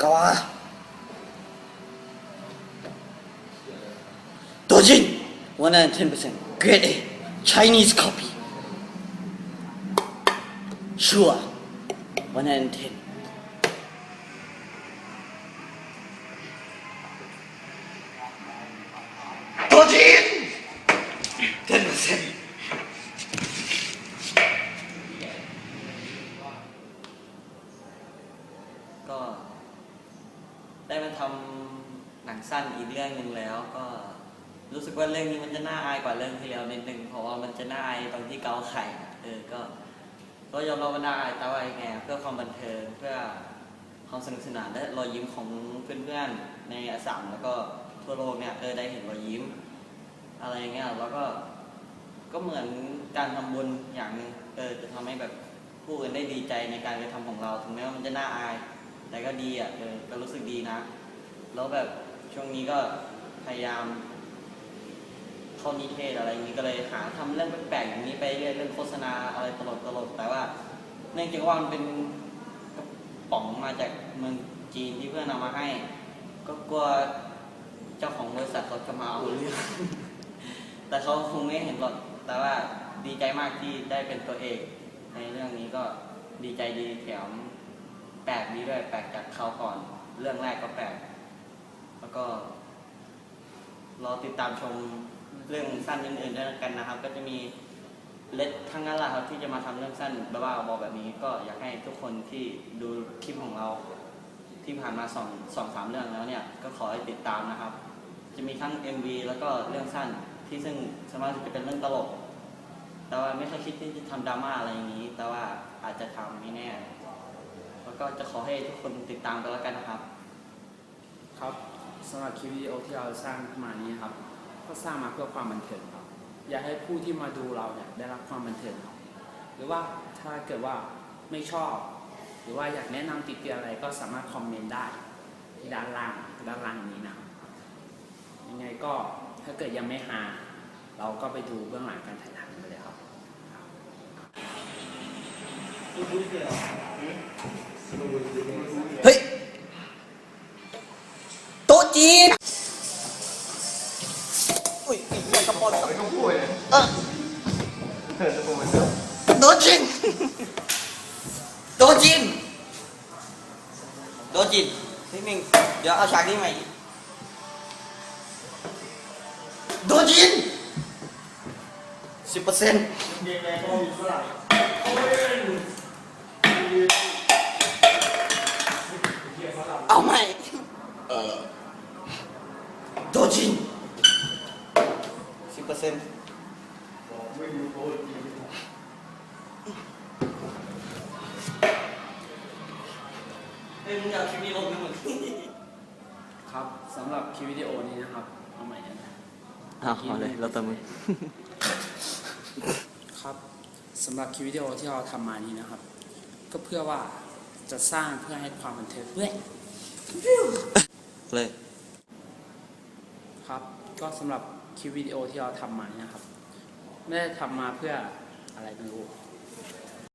go. Dojin! one hundred ten percent, Grade A. Chinese copy. Sure. 1 out Dojin! 10%. ได้มาทำหนังสั้นอีกเรื่องหนึ่งแล้วก็รู้สึกว่าเรื่องนี้มันจะน่าอายกว่าเรื่องที่แล้วนิดนึงเพราะว่ามันจะน่าอายตรงที่เกาไข่อะเออก็ก็ยอมรับว่าน่าอายแต่ว่ายังไงเพื่อความบันเทิงเพื่อความสนุกสนานและรอยยิ้มของเพื่อนๆในอสามแล้วก็ทั่วโลกเนี่ยเออได้เห็นรอยยิ้ม อะไรเงี้ยแล้วก็ก็เหมือนการทำบุญอย่างหนึงเออจะทำให้แบบผู้อื่นได้ดีใจในการกระทำของเราถึงแม้ว่ามันจะน่าอาย แต่ก็ดีอะเออก็รู้สึกดีนะ แล้วแบบช่วงนี้ก็พยายามเข้านิเทศอะไรอย่างนี้ก็เลยหาทำเรื่องแปลกๆอย่างนี้ไปเรื่อยเรื่องโฆษณาอะไรตลกๆแต่ว่า เนื่องจากว่ามันเป็นกระป๋องมาจากเมืองจีนที่เพื่อนนำมาให้ ก็กลัวเจ้าของบริษัทเขาจะมาเอาเรื่องแต่เขาคงไม่เห็นหรอกแต่ว่าดีใจมากที่ได้เป็นตัวเอก ในเรื่องนี้ก็ดีใจดีแถม แปลกดีด้วยแปลกจากเขาก่อน เรื่องแรกก็แปลก แล้วก็รอติดตามชมเรื่องสั้นอื่นๆด้วยกันนะครับ ก็จะมีเล็ดทั้งนั้นแหละครับที่จะมาทำเรื่องสั้นบ้าๆบอแบบนี้ ก็อยากให้ทุกคนที่ดูคลิปของเราที่ผ่านมาสองสองสามเรื่องแล้วเนี่ยก็ขอให้ติดตามนะครับ จะมีทั้ง MV แล้วก็เรื่องสั้นที่ซึ่งสามารถจะเป็นเรื่องตลก แต่ว่าไม่เคยคิดที่จะทำดราม่าอะไรอย่างนี้ แต่ว่าอาจจะทำไม่แน่ แล้วก็จะขอให้ทุกคนติดตามกันแล้วกันนะครับ ครับสำหรับคลิปวิดีโอที่เราสร้างขึ้นมานี้ครับ ก็สร้างมาเพื่อความบันเทิงครับ อยากให้ผู้ที่มาดูเราเนี่ยได้รับความบันเทิงครับ หรือว่าถ้าเกิดว่าไม่ชอบ หรือว่าอยากแนะนำติดเตียนอะไรก็สามารถคอมเมนต์ได้ที่ด้านล่างด้านล่างนี้นะครับยังไงก็ถ้าเกิดยังไม่หา เราก็ไปดูเบื้องหลังการถ่ายทำกันเลยครับ เฮ้ย โต๊ะจีนอุ้ยไอ้เหี้ยกระป๋องไม่ต้องพูดเลยเออเธอจะพูดเหมือนเดิมโต๊ะจีนโต๊ะจีนโต๊ะจีนนิดนึงเดี๋ยวเอาฉากนี้ใหม่โต๊ะจีนสิบเปอร์เซ็นต์ เอาใหม่เออโต๊ะจีนสิบเปอร์เซ็นต์เอ้ยมึงอยากคลิปนี้ลงนะมึงครับสำหรับคลิปวิดีโอนี้นะครับ เอาใหม่นะเอาเอาเลยเราแต่มึงครับสำหรับคลิปวิดีโอที่เราทำมานี้นะครับ ก็เพื่อว่าจะสร้างเพื่อให้ความบันเทิงเพื่อ เลย ครับ ก็สำหรับคลิปวิดีโอที่เราทำมานี้นะครับ ไม่ได้ทำมาเพื่ออะไรไม่รู้